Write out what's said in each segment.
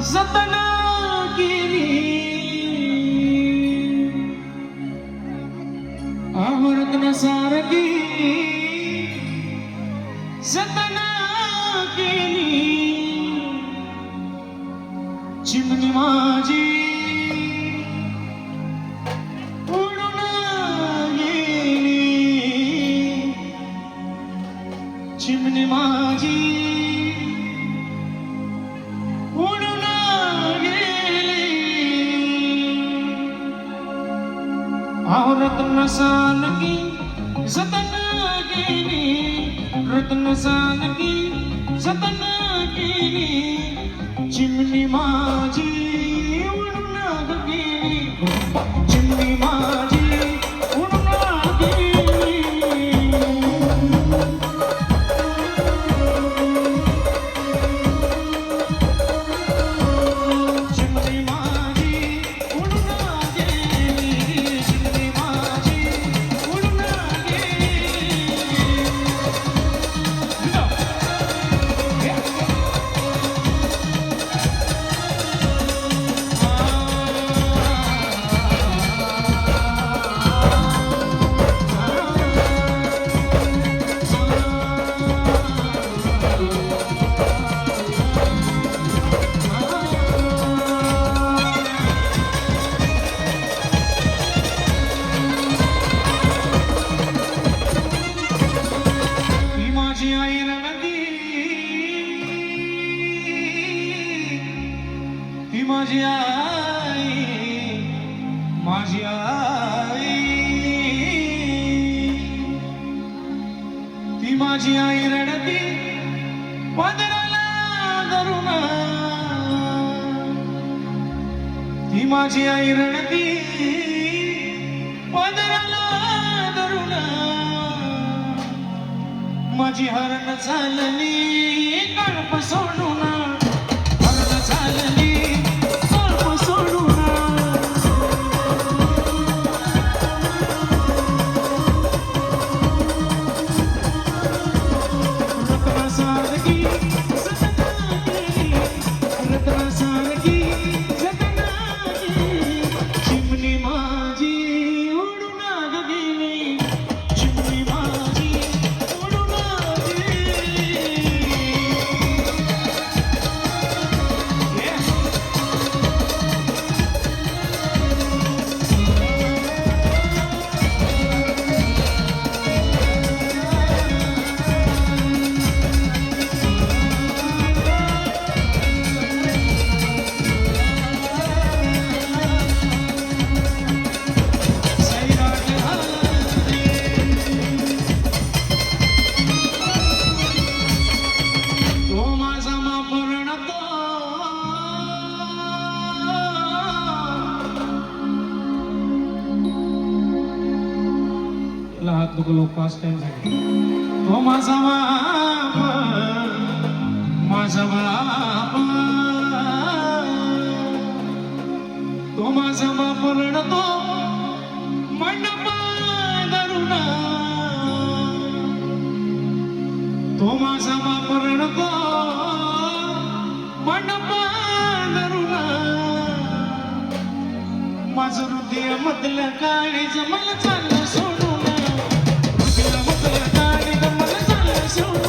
सतना अमृत न सारी सतना चिंतमा जी अहो रत्न सानकी जतन केली रत्न सानकी जतन केली चिमणी माझी आई माझी आई. ती माझी आई रणदी पदराला धरून. ती माझी आई रणदी पदराला धरून. माझी हरण चालली कळप सोडून. त्याला हात टाइम झाले. तो माझा बाप माझा बाप. तो माझा बाप रडतो मंडप धरून तो माझा बाप रडतो मंडप धरून माझं हृदय मधलं काळी मला चाललं सोडून. चाललं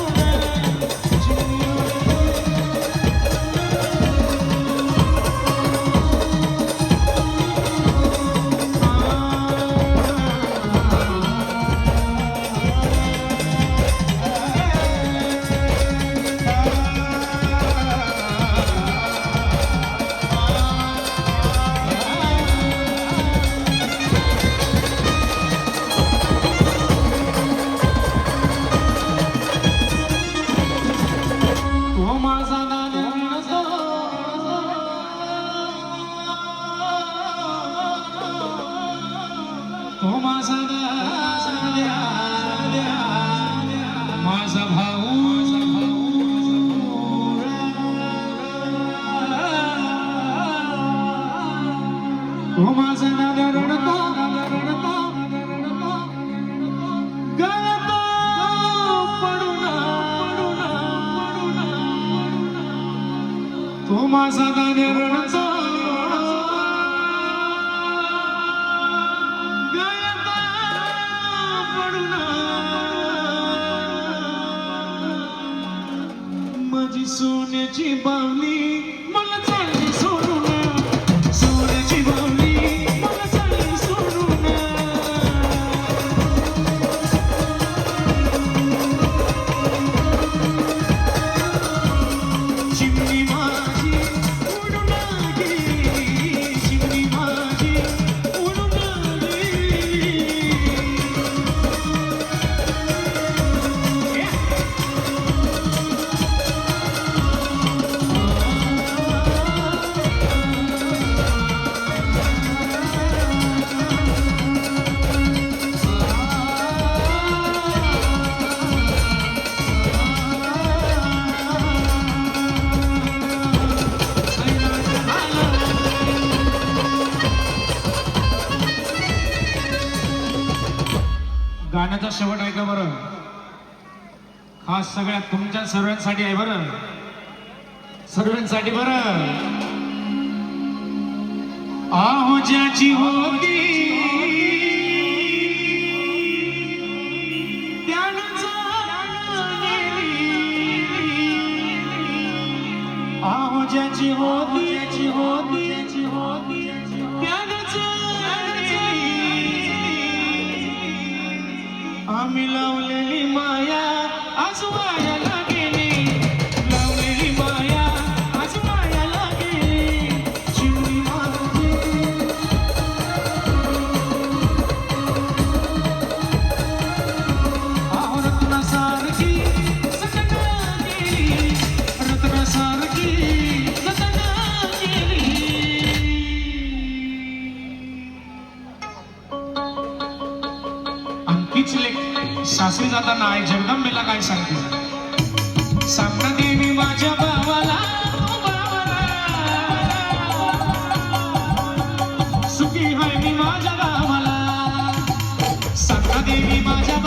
गाण्याचा शेवट आहे का बरं. खास सगळ्या तुमच्या सर्वांसाठी आहे बरं. सर्वांसाठी बरं. आहो ज्याची होती आहो ज्याची होती ज्याची होती आम्ही लावलेली माया आज वायाला गेली लावलेली माया आज वायाला गेली चिमणी माझी अहो रत्नासारखी सटना गेली रत्नासारखी सटना गेली आणि लेख. सासरी जाताना आई जगदंबेला काय सांगितलं सामना देवी माझ्या भावाला सुखी हाय मी माझ्या भावाला. सामना देवी माझ्या